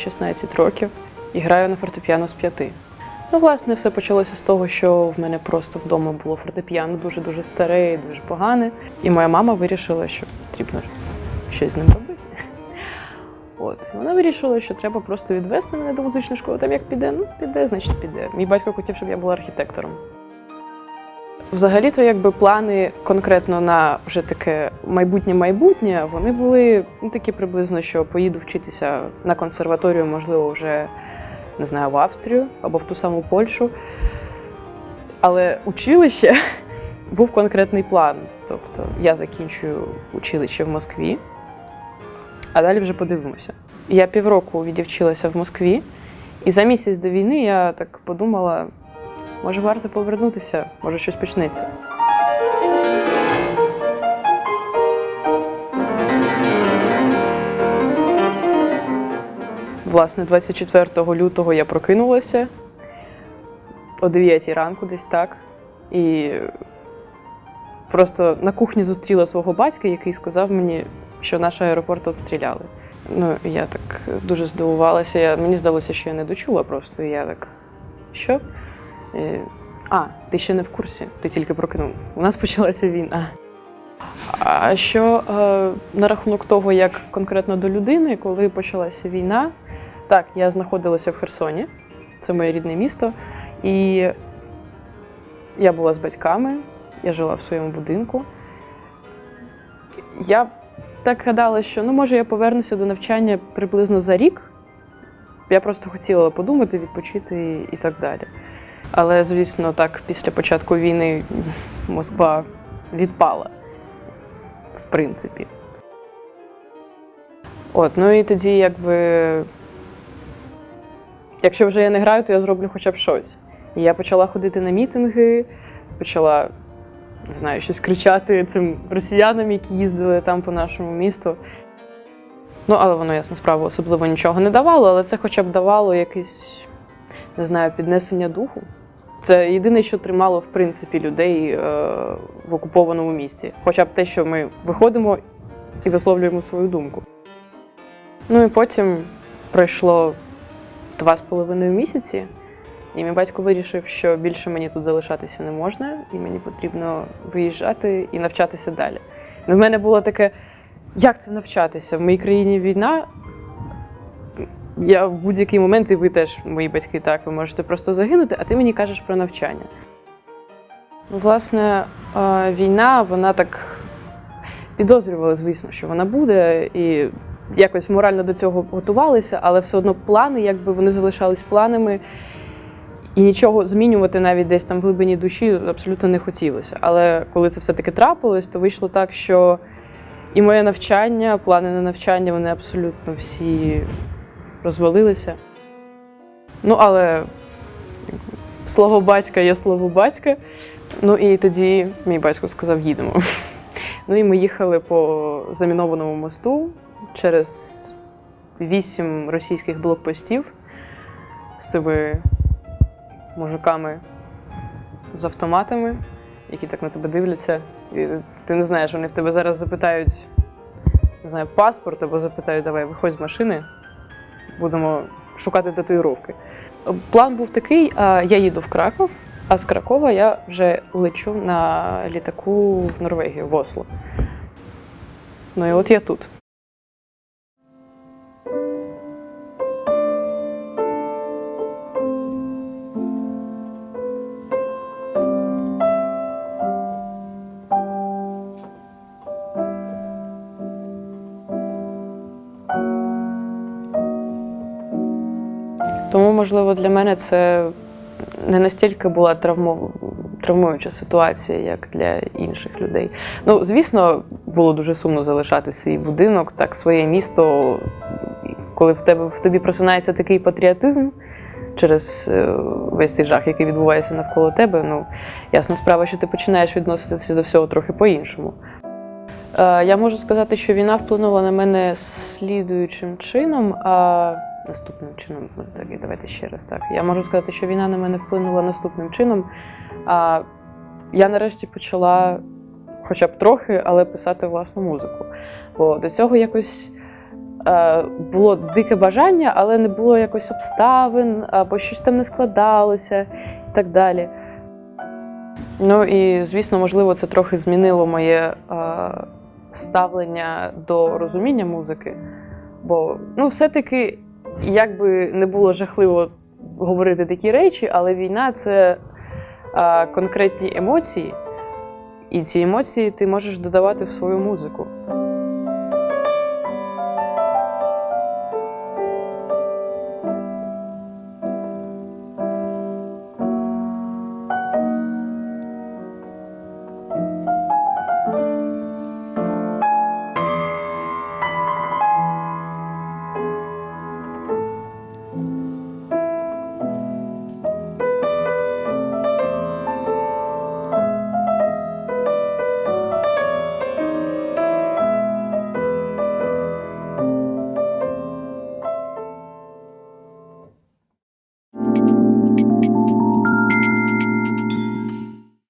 маю 16 років і граю на фортепіано з 5. Ну, власне, все почалося з того, що в мене просто вдома було фортепіано дуже-дуже старе і дуже погане. І моя мама вирішила, що потрібно щось з ним робити. От. Вона вирішила, що треба просто відвести мене до музичної школи. Там як піде, ну піде, значить піде. Мій батько хотів, щоб я була архітектором. Взагалі-то, якби плани конкретно на вже таке майбутнє-майбутнє, вони були ну, такі приблизно, що поїду вчитися на консерваторію, можливо, вже не знаю, в Австрію або в ту саму Польщу. Але училище був конкретний план. Тобто я закінчую училище в Москві, а далі вже подивимося. Я півроку відівчилася в Москві, і за місяць до війни я так подумала, може варто повернутися, може щось почнеться. Власне, 24 лютого я прокинулася о 9 ранку, десь так. І просто на кухні зустріла свого батька, який сказав мені, що наш аеропорт обстріляли. Ну, я так дуже здивувалася. Я, мені здалося, що я не дочула просто. Я так, що? І, а, ти ще не в курсі, ти тільки прокинув. У нас почалася війна. А що е, на рахунок того, як конкретно до людини, коли почалася війна, так, я знаходилася в Херсоні, це моє рідне місто, і я була з батьками, я жила в своєму будинку. Я так гадала, що ну, може я повернуся до навчання приблизно за рік. Я просто хотіла подумати, відпочити і так далі. Але, звісно, так, після початку війни Москва відпала, в принципі. От, ну і тоді, якби. Якщо вже я не граю, то я зроблю хоча б щось. І я почала ходити на мітинги, почала не знаю, щось кричати цим росіянам, які їздили там по нашому місту. Ну, але воно, ясна справа, особливо нічого не давало, але це хоча б давало якесь, не знаю, піднесення духу. Це єдине, що тримало, в принципі, людей е, в окупованому місті. Хоча б те, що ми виходимо і висловлюємо свою думку. Ну і потім пройшло два з половиною місяці, і мій батько вирішив, що більше мені тут залишатися не можна, і мені потрібно виїжджати і навчатися далі. Ну, в мене було таке, як це навчатися? В моїй країні війна. Я в будь-який момент, і ви теж, мої батьки, так, ви можете просто загинути, а ти мені кажеш про навчання. Власне, е, війна, вона так підозрювала, звісно, що вона буде, і якось морально до цього готувалися, але все одно плани, якби вони залишались планами, і нічого змінювати навіть десь там в глибині душі абсолютно не хотілося. Але коли це все-таки трапилось, то вийшло так, що і моє навчання, плани на навчання, вони абсолютно всі розвалилися. Ну, але слово батька є слово батька. Ну і тоді мій батько сказав: їдемо. Ну і ми їхали по замінованому мосту через вісім російських блокпостів з цими мужиками з автоматами, які так на тебе дивляться. І ти не знаєш, вони в тебе зараз запитають не знаю, паспорт або запитають, давай виходь з машини, будемо шукати татуїровки. План був такий: я їду в Краков, а з Кракова я вже лечу на літаку в Норвегію, в Осло. Ну і от я тут. Можливо, для мене це не настільки була травмо... травмуюча ситуація, як для інших людей. Ну, звісно, було дуже сумно залишати свій будинок, так, своє місто, коли в тебе в тобі просинається такий патріотизм через е, весь цей жах, який відбувається навколо тебе. Ну, ясна справа, що ти починаєш відноситися до всього трохи по-іншому. Е, Я можу сказати, що війна вплинула на мене слідуючим чином. А наступним чином, так, давайте ще раз так. Я можу сказати, що війна на мене вплинула наступним чином. А я нарешті почала, хоча б трохи, але писати власну музику. Бо до цього якось е, було дике бажання, але не було якось обставин, або щось там не складалося і так далі. Ну і звісно, можливо, це трохи змінило моє е, ставлення до розуміння музики. Бо ну, все-таки, як би не було жахливо говорити такі речі, але війна це конкретні емоції, і ці емоції ти можеш додавати в свою музику.